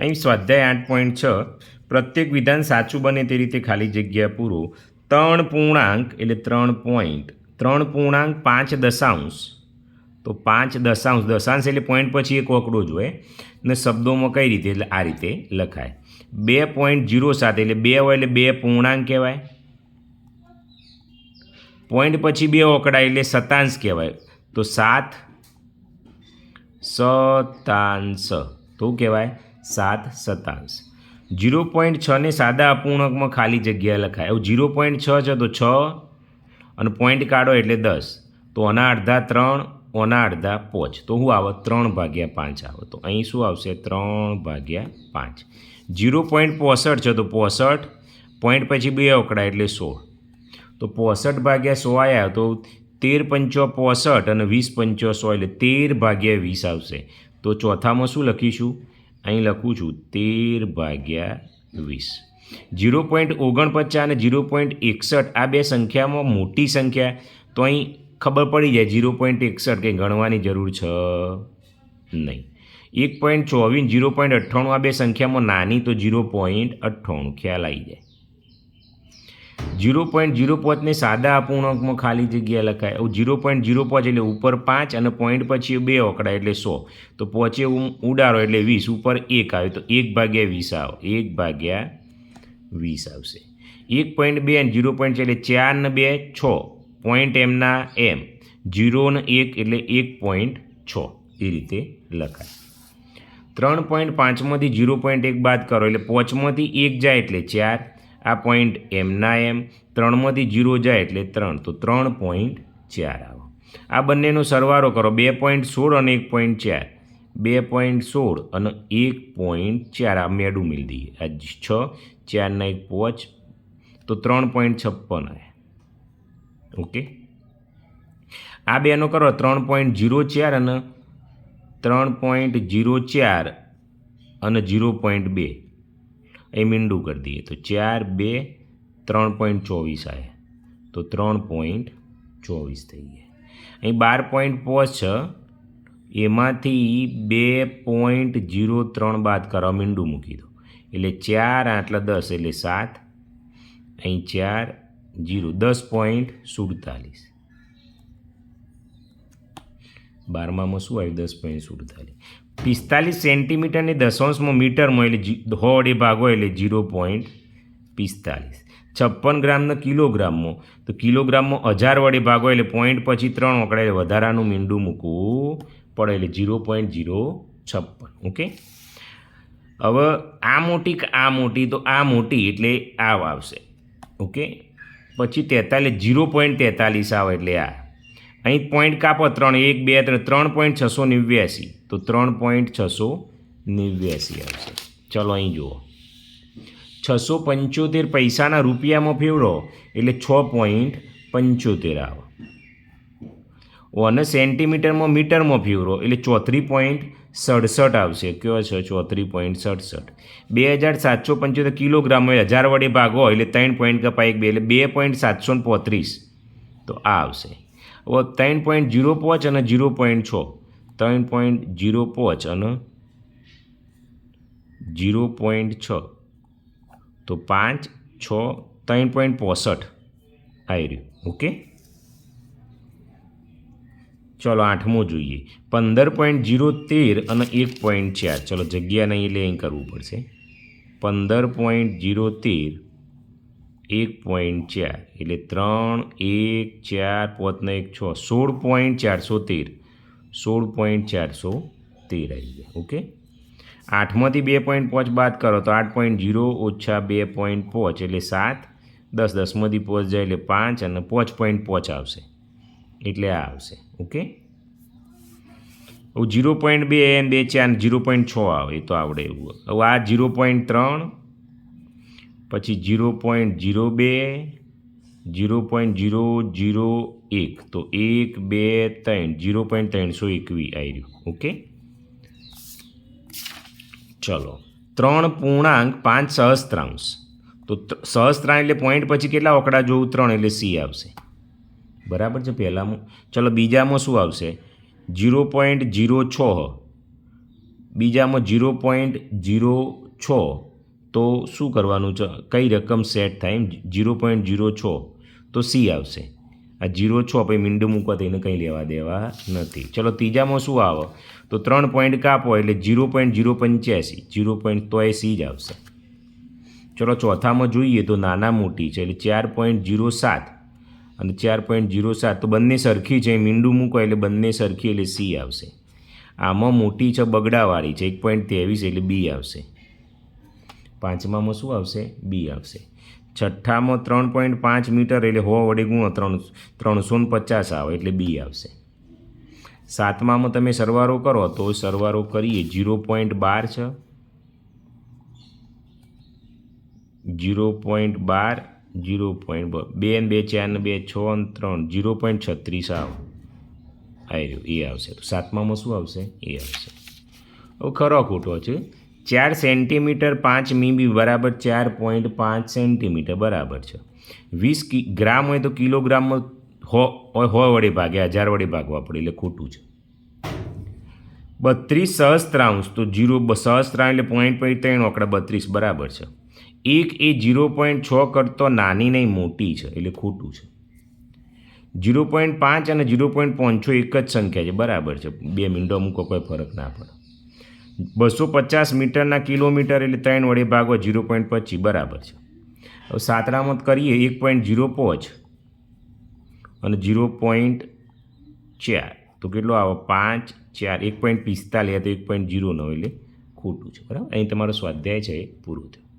અહીં સ્વાધ્યાય આઠ પોઈન્ટ છ, પ્રત્યેક વિધાન સાચું બને તે રીતે ખાલી જગ્યા પૂરો. ત્રણ પૂર્ણાંક એટલે ત્રણ પોઈન્ટ ત્રણ પૂર્ણાંક પાંચ દશાંશ. તો પાંચ દશાંશ દશાંશ એટલે પોઈન્ટ પછી એક ઓકડો જોઈએ ને શબ્દોમાં કઈ રીતે? એટલે આ રીતે લખાય. બે પોઈન્ટ જીરો સાત એટલે બે હોય એટલે બે પૂર્ણાંક કહેવાય. પોઈન્ટ પછી બે ઓકડા એટલે શતાંશ કહેવાય. તો સાત, સતાંશ. તો કહેવાય? સાત શતાંશ જીરો પોઈન્ટ છને સાદા અપૂર્ણાંકમાં ખાલી જગ્યા લખાય. એવું જીરો પોઈન્ટ છ છે તો છ અને પોઈન્ટ કાઢો એટલે દસ. તો આના અડધા ત્રણ, ઓના અડધા પોચ. તો શું આવે ત્રણ ભાગ્યા પાંચ આવે. તો અહીં શું આવશે? ત્રણ ભાગ્યા પાંચ. જીરો પોઈન્ટ પોસઠ છે તો પોસઠ. પોઈન્ટ પછી બે ઓકડા એટલે સોળ. તો પોસઠ ભાગ્યા સો આવ્યા તો તેર પંચો પોસઠ અને વીસ પંચો સો એટલે તેર ભાગ્યા વીસ આવશે. તો ચોથામાં શું લખીશું? અહીં લખું છું તેર ભાગ્યા વીસ. જીરો પોઈન્ટ ઓગણપચાસ અને જીરો પોઈન્ટ એકસઠ, આ બે સંખ્યામાં મોટી સંખ્યા. તો અહીં ખબર પડી જાય જીરો પોઈન્ટ એકસઠ કે ગણવાની જરૂર છે નહીં. એક પોઈન્ટ ચોવીસ, જીરો પોઈન્ટ અઠ્ઠાણું, આ બે સંખ્યામાં નાની તો જીરો પોઈન્ટ અઠ્ઠાણું. ખ્યાલ આવી જાય. જીરો પોઈન્ટ જીરો પાંચને સાદા અપૂર્ણાંકમાં ખાલી જગ્યા લખાય. જીરો પોઈન્ટ જીરો પાંચ એટલે ઉપર પાંચ અને પોઈન્ટ પછી બે ઓકડા એટલે સો. તો પહોંચે ઉડાડો એટલે વીસ, ઉપર એક આવે. તો એક ભાગ્યા વીસ આવે. એક ભાગ્યા વીસ આવશે. એક પોઈન્ટ બે અને જીરો પોઈન્ટ એટલે ચાર ને બે, છ. પોઈન્ટ એમના એમ જીરો ને એક એટલે એક પોઈન્ટ છ. એ રીતે લખાય. ત્રણ પોઈન્ટ પાંચમાંથી જીરો પોઈન્ટ એક બાદ કરો એટલે પાંચમાંથી એક જાય એટલે ચાર. આ પોઈન્ટ એમના એમ ત્રણમાંથી જીરો જાય એટલે ત્રણ. તો ત્રણ પોઈન્ટ ચાર આવો. આ બંનેનો સરવારો કરો. બે પોઈન્ટ સોળ અને એક પોઈન્ટ ચાર. બે પોઈન્ટ સોળ અને એક પોઈન્ટ ચાર. આ મેડું મિલ દઈએ. આ છ ચારના એક પોચ. તો ત્રણ પોઈન્ટ છપ્પન આવે. ઓકે? આ બેનો કરો. ત્રણ પોઈન્ટ જીરો ચાર અને ત્રણ પોઈન્ટ જીરો ચાર અને જીરો પોઈન્ટ બે. એ મીંડું કરી દઈએ. તો ચાર, બે, ત્રણ પોઈન્ટ ચોવીસ આવે તો ત્રણ પોઈન્ટ ચોવીસ થઈ ગયા. અહીં બાર પોઈન્ટ પાંચ છે, એમાંથી બે પોઈન્ટ જીરો ત્રણ બાદ કરો મીંડું મૂકી દો. એટલે ચાર આટલા દસ, એટલે સાત. અહીં ચાર, જીરો, દસ પોઈન્ટ સુડતાલીસ. બારમામાં શું આવ્યું? દસ પોઈન્ટ સુડતાલીસ. પિસ્તાલીસ સેન્ટીમીટરની દશાંશમાં મીટરમાં એટલે હોડે ભાગો એટલે જીરો પોઈન્ટ પિસ્તાલીસ. છપ્પન ગ્રામના કિલોગ્રામમાં, તો કિલોગ્રામમાં હજાર વડે ભાગો એટલે પોઈન્ટ પછી ત્રણ ઓકડા એટલે વધારાનું મીંડું મૂકવું પડે એટલે જીરો પોઈન્ટ જીરો છપ્પન, ઓકે? હવે આ મોટી કે આ મોટી, તો આ મોટી એટલે આ આવશે, ઓકે? પછી તેતાલીસ જીરો પોઈન્ટ તેતાલીસ આવે એટલે આ. અહીં પોઈન્ટ કાપો, ત્રણ, એક, બે, ત્રણ ત્રણ પોઈન્ટ છસો નેવ્યાસી. તો ત્રણ પોઈન્ટ છસો નેવ્યાસી આવશે. ચલો અહીં જુઓ. છસો પંચોતેર પૈસાના રૂપિયામાં ફેવડો એટલે છ પોઈન્ટ પંચોતેર આવે. અને સેન્ટીમીટરમાં મીટરમાં ફેવરો, એટલે ચોત્રીસ પોઈન્ટ સડસઠ આવશે. કયો છે? ચોત્રીસ પોઈન્ટ સડસઠ. બે હજાર સાતસો પંચોતેર કિલોગ્રામ હોય, હજાર વડે ભાગો એટલે ત્રણ પોઈન્ટ કપાય બે, એટલે બે પોઈન્ટ સાતસો પોત્રીસ. તો આ આવશે. ત્રણ પોઈન્ટ જીરો પાંચ અને જીરો પોઈન્ટ છ. ત્રણ પોઈન્ટ જીરો પાંચ અને જીરો પોઈન્ટ છ. તો પાંચ, છ, ત્રણ પોઈન્ટ પોસઠ આવી રહ્યું. ઓકે? ચલો આઠમો જોઈએ. પંદર પોઈન્ટ જીરો તેર અને એક પોઈન્ટ ચાર. ચલો જગ્યા નહીં એટલે અહીં કરવું પડશે. પંદર પોઈન્ટ જીરો તેર એક પોઈન્ટ ચાર, એટલે ત્રણ, એક, ચાર પોતને એક છ, સોળ પોઈન્ટ ચારસો તેર. સોળ પોઈન્ટ ચારસો તેર આવી ગયા, ઓકે? આઠમાંથી બે પોઈન્ટ પાંચ બાદ કરો તો આઠ પોઈન્ટ જીરો ઓછા બે પોઈન્ટ પાંચ, એટલે સાત. દસ દસમાંથી પાંચ જાય એટલે પાંચ અને પાંચ પોઈન્ટ પાંચ આવશે. એટલે આ આવશે, ઓકે? હવે જીરો પોઈન્ટ બે એન બે ચાર, જીરો પોઈન્ટ છ આવે, એ તો આવડે એવું. હવે આ જીરો પોઈન્ટ ત્રણ પછી જીરો પોઈન્ટ જીરો બે, જીરો પોઈન્ટ જીરો જીરો એક. તો એક, બે, ત્રણ. જીરો પોઈન્ટ ત્રણસો એકવીસ આવી રહ્યું. ઓકે? ચલો. ત્રણ પૂર્ણાંક પાંચ સહસ્ત્રાંશ. તો ત- સહસ્ત્રાંશ એટલે પોઈન્ટ પછી કેટલા ઓકડા જોવું? ત્રણ એટલે સી આવશે. બરાબર છે પહેલામાં? ચલો, બીજામાં શું આવશે? જીરો પોઈન્ટ જીરો છ. બીજામાં જીરો પોઈન્ટ જીરો છ. તો શું કરવાનું છે? કઈ રકમ સેટ થાય એમ? જીરો પોઈન્ટ જીરો છ. તો સી આવશે. આ જીરો છ પછી મીંડું મૂકવા એને કંઈ લેવા દેવા નથી. ચલો ત્રીજામાં શું આવે? તો ત્રણ પોઈન્ટ કાપો એટલે જીરો પોઈન્ટ જીરો પંચ્યાસી. જીરો પોઈન્ટ તો એ સી જ આવશે. ચલો ચોથામાં જોઈએ તો નાના મોટી છે એટલે ચાર પોઈન્ટ જીરો સાત. અને ચાર પોઈન્ટ જીરો સાત તો બંને સરખી છે. મીંડું મૂકો એટલે બંને સરખી એટલે સી આવશે. આમાં મોટી છે બગડાવાળી છે. એક પોઈન્ટ ત્રેવીસ એટલે બી આવશે. પાંચમામાં શું આવશે? બી આવશે. છઠ્ઠામાં ત્રણ પોઈન્ટ પાંચ મીટર એટલે હો વડે ગુણો ત્રણ, ત્રણસો ને પચાસ આવે એટલે બી આવશે. સાતમામાં તમે સરવારો કરો તો સરવારો કરીએ. જીરો પોઈન્ટ બાર છે. જીરો પોઈન્ટ બાર જીરો પોઈન્ટ બે ને બે, ચાર ને બે, છ ને ત્રણ જીરો પોઈન્ટ છત્રીસ આવ. આવ્યું એ આવશે. સાતમામાં શું આવશે? એ આવશે. હવે ખરો ખોટો છે. ચાર સેન્ટીમીટર પાંચ મીમી બરાબર ચાર પોઈન્ટ પાંચ સેન્ટીમીટર બરાબર છે. વીસ ગ્રામ હોય તો કિલોગ્રામમાં હો હો વડે ભાગે, હજાર વડે ભાગવા પડે, એટલે ખોટું છે. બત્રીસ સહસ્ત્રાંશ, તો જીરો સહસ્ત્રાંશ એટલે પોઈન્ટ પોઈન્ટ ત્રણ આંકડા બત્રીસ બરાબર છે. એક એ જીરો પોઈન્ટ છ કરતો નાની નહીં, મોટી છે, એટલે ખોટું છે. જીરો પોઈન્ટ પાંચ અને જીરો પોઈન્ટ પાંચસો એક જ સંખ્યા છે, બરાબર છે. બે મિનિટો મૂકો કોઈ ફરક ના પડે. બસો પચાસ મીટરના કિલોમીટર એટલે ત્રણ વડે ભાગો જીરો પોઈન્ટ પચીસ, બરાબર છે. હવે સાતરામાં કરીએ, એક પોઈન્ટ જીરો પાંચ અને જીરો પોઈન્ટ ચાર. તો કેટલો આવે? પાંચ, ચાર. એક પોઈન્ટ પિસ્તાલીસ તો એક પોઈન્ટ જીરો નવ એટલે ખોટું છે, બરાબર? અહીં તમારો સ્વાધ્યાય છે એ પૂરું થયું.